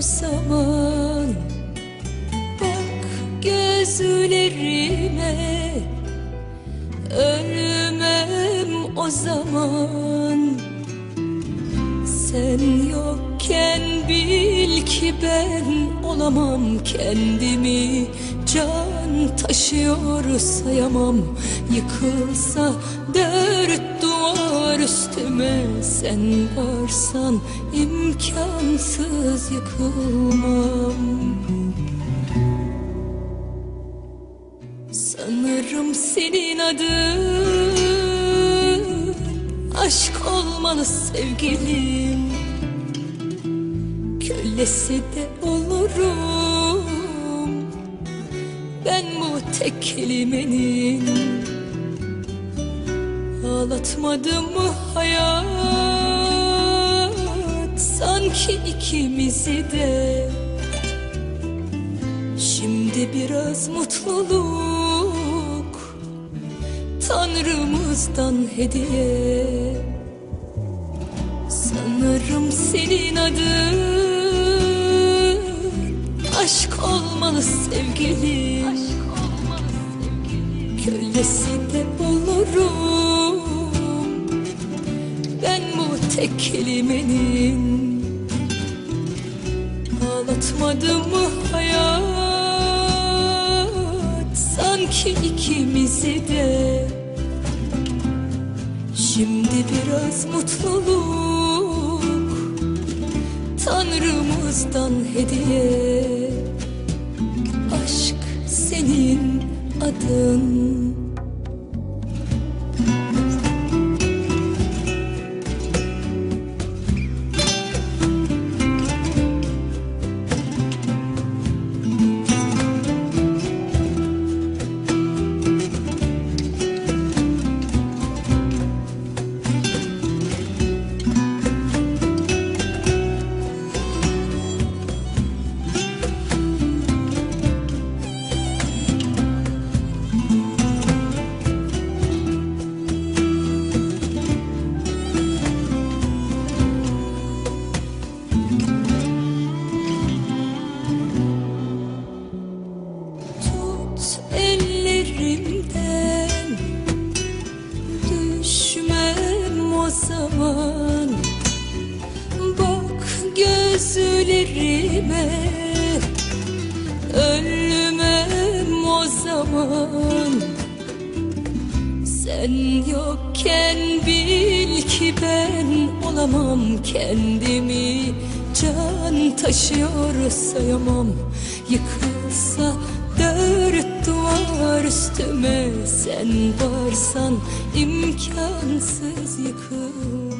o zaman. Bak gözlerime Ölmem o zaman. Sen yokken bil ki ben olamam kendimi. Can taşıyor sayamam. Yıkılsa dört duvar üstüme. Sen varsan imkansız yıkılmam. Sanırım senin adın Aşk olmalı sevgilim. Kölesi de olurum. Ben bu tek kelimenin Ağlatmadı mı hayat? Sanki ikimizi de. Şimdi biraz mutluluk Tanrımızdan hediye. Sanırım senin adın Aşk olmalı sevgilim. Kölesi de olurum tek kelimenin Ağlatmadı mı hayat? Sanki ikimizi de Şimdi biraz mutluluk Tanrımızdan hediye Aşk senin adın gözlerime Ölmem o zaman. Sen yokken bil ki ben olamam. Kendimi Can taşıyor sayamam. Yıkılsa dört duvar üstüme. Sen varsan imkansız yıkıl